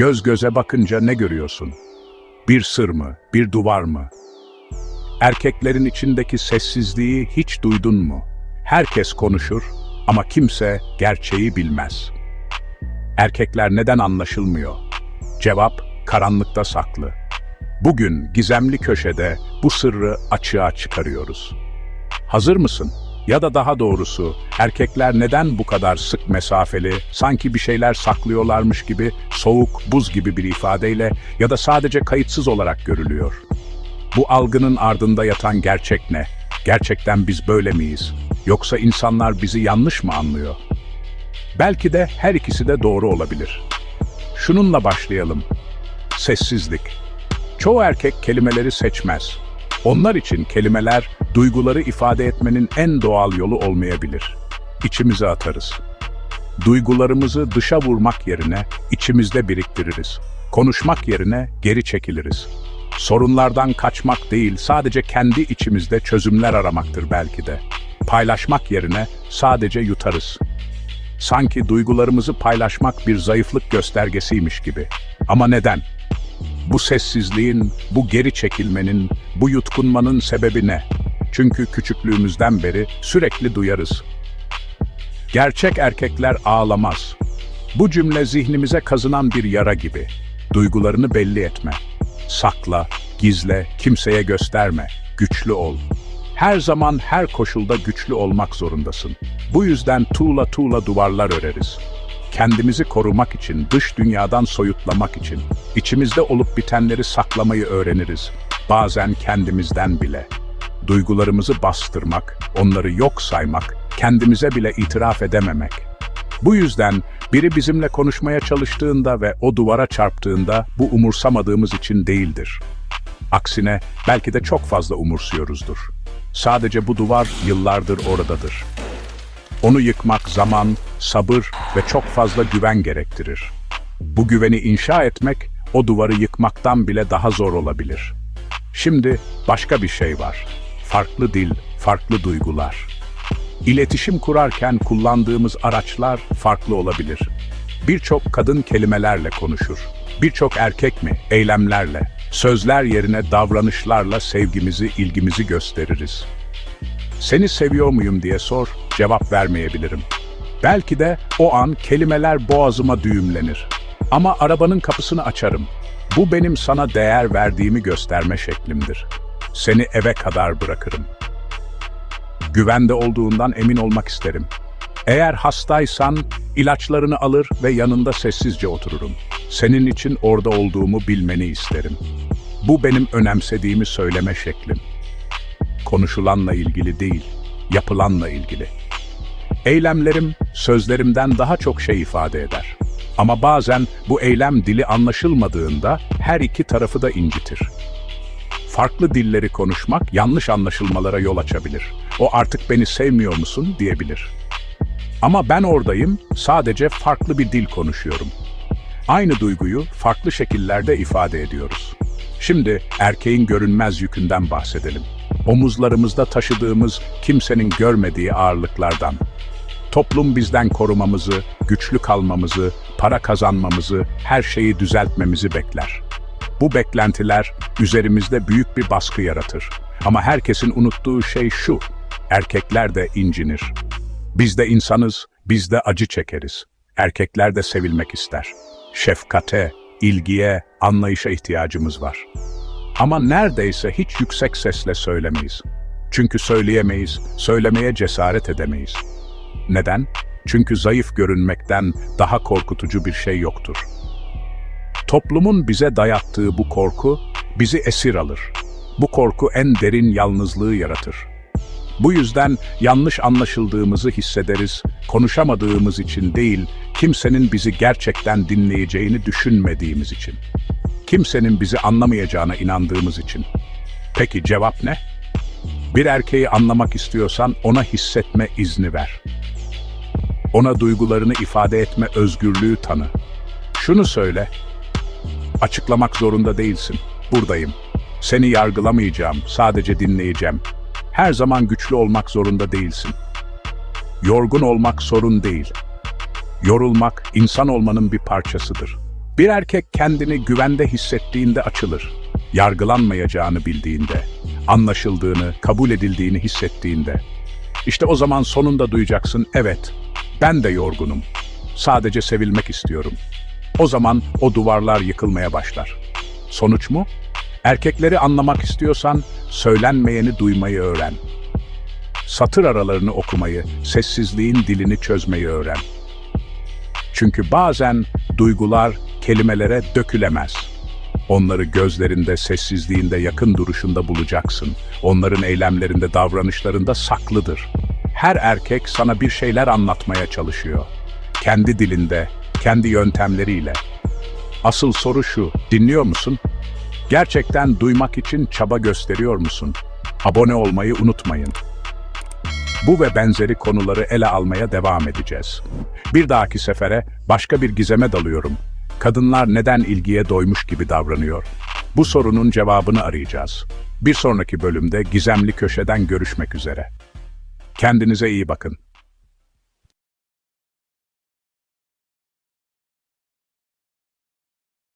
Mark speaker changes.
Speaker 1: Göz göze bakınca ne görüyorsun? Bir sır mı, bir duvar mı? Erkeklerin içindeki sessizliği hiç duydun mu? Herkes konuşur ama kimse gerçeği bilmez. Erkekler neden anlaşılmıyor? Cevap karanlıkta saklı. Bugün gizemli köşede bu sırrı açığa çıkarıyoruz. Hazır mısın? Ya da daha doğrusu erkekler neden bu kadar sık mesafeli, sanki bir şeyler saklıyorlarmış gibi soğuk, buz gibi bir ifadeyle ya da sadece kayıtsız olarak görülüyor? Bu algının ardında yatan gerçek ne? Gerçekten biz böyle miyiz? Yoksa insanlar bizi yanlış mı anlıyor? Belki de her ikisi de doğru olabilir. Şununla başlayalım. Sessizlik. Çoğu erkek kelimeleri seçmez. Onlar için kelimeler duyguları ifade etmenin en doğal yolu olmayabilir. İçimize atarız. Duygularımızı dışa vurmak yerine içimizde biriktiririz. Konuşmak yerine geri çekiliriz. Sorunlardan kaçmak değil, sadece kendi içimizde çözümler aramaktır belki de. Paylaşmak yerine sadece yutarız. Sanki duygularımızı paylaşmak bir zayıflık göstergesiymiş gibi. Ama neden? Bu sessizliğin, bu geri çekilmenin, bu yutkunmanın sebebi ne? Çünkü küçüklüğümüzden beri sürekli duyarız. Gerçek erkekler ağlamaz. Bu cümle zihnimize kazınan bir yara gibi. Duygularını belli etme. Sakla, gizle, kimseye gösterme. Güçlü ol. Her zaman her koşulda güçlü olmak zorundasın. Bu yüzden tuğla tuğla duvarlar öreriz. Kendimizi korumak için, dış dünyadan soyutlamak için, içimizde olup bitenleri saklamayı öğreniriz. Bazen kendimizden bile. Duygularımızı bastırmak, onları yok saymak, kendimize bile itiraf edememek. Bu yüzden biri bizimle konuşmaya çalıştığında ve o duvara çarptığında bu umursamadığımız için değildir. Aksine belki de çok fazla umursuyoruzdur. Sadece bu duvar yıllardır oradadır. Onu yıkmak zaman, sabır ve çok fazla güven gerektirir. Bu güveni inşa etmek, o duvarı yıkmaktan bile daha zor olabilir. Şimdi başka bir şey var. Farklı dil, farklı duygular. İletişim kurarken kullandığımız araçlar farklı olabilir. Birçok kadın kelimelerle konuşur. Birçok erkek mi eylemlerle, sözler yerine davranışlarla sevgimizi, ilgimizi gösteririz. Seni seviyor muyum diye sor, cevap vermeyebilirim. Belki de o an kelimeler boğazıma düğümlenir. Ama arabanın kapısını açarım. Bu benim sana değer verdiğimi gösterme şeklimdir. Seni eve kadar bırakırım. Güvende olduğundan emin olmak isterim. Eğer hastaysan ilaçlarını alır ve yanında sessizce otururum. Senin için orada olduğumu bilmeni isterim. Bu benim önemsediğimi söyleme şeklim konuşulanla ilgili değil, yapılanla ilgili. Eylemlerim sözlerimden daha çok şey ifade eder. Ama bazen bu eylem dili anlaşılmadığında her iki tarafı da incitir. Farklı dilleri konuşmak yanlış anlaşılmalara yol açabilir. O artık beni sevmiyor musun diyebilir. Ama ben oradayım, sadece farklı bir dil konuşuyorum. Aynı duyguyu farklı şekillerde ifade ediyoruz. Şimdi erkeğin görünmez yükünden bahsedelim omuzlarımızda taşıdığımız kimsenin görmediği ağırlıklardan. Toplum bizden korumamızı, güçlü kalmamızı, para kazanmamızı, her şeyi düzeltmemizi bekler. Bu beklentiler üzerimizde büyük bir baskı yaratır. Ama herkesin unuttuğu şey şu, erkekler de incinir. Biz de insanız, biz de acı çekeriz. Erkekler de sevilmek ister. Şefkate, ilgiye, anlayışa ihtiyacımız var. Ama neredeyse hiç yüksek sesle söylemeyiz. Çünkü söyleyemeyiz, söylemeye cesaret edemeyiz. Neden? Çünkü zayıf görünmekten daha korkutucu bir şey yoktur. Toplumun bize dayattığı bu korku bizi esir alır. Bu korku en derin yalnızlığı yaratır. Bu yüzden yanlış anlaşıldığımızı hissederiz, konuşamadığımız için değil, kimsenin bizi gerçekten dinleyeceğini düşünmediğimiz için kimsenin bizi anlamayacağına inandığımız için. Peki cevap ne? Bir erkeği anlamak istiyorsan ona hissetme izni ver. Ona duygularını ifade etme özgürlüğü tanı. Şunu söyle, açıklamak zorunda değilsin, buradayım. Seni yargılamayacağım, sadece dinleyeceğim. Her zaman güçlü olmak zorunda değilsin. Yorgun olmak sorun değil. Yorulmak insan olmanın bir parçasıdır. Bir erkek kendini güvende hissettiğinde açılır. Yargılanmayacağını bildiğinde, anlaşıldığını, kabul edildiğini hissettiğinde. İşte o zaman sonunda duyacaksın, evet, ben de yorgunum. Sadece sevilmek istiyorum. O zaman o duvarlar yıkılmaya başlar. Sonuç mu? Erkekleri anlamak istiyorsan söylenmeyeni duymayı öğren. Satır aralarını okumayı, sessizliğin dilini çözmeyi öğren. Çünkü bazen duygular kelimelere dökülemez. Onları gözlerinde, sessizliğinde, yakın duruşunda bulacaksın. Onların eylemlerinde, davranışlarında saklıdır. Her erkek sana bir şeyler anlatmaya çalışıyor. Kendi dilinde, kendi yöntemleriyle. Asıl soru şu, dinliyor musun? Gerçekten duymak için çaba gösteriyor musun? Abone olmayı unutmayın. Bu ve benzeri konuları ele almaya devam edeceğiz. Bir dahaki sefere başka bir gizeme dalıyorum. Kadınlar neden ilgiye doymuş gibi davranıyor? Bu sorunun cevabını arayacağız. Bir sonraki bölümde gizemli köşeden görüşmek üzere. Kendinize iyi bakın.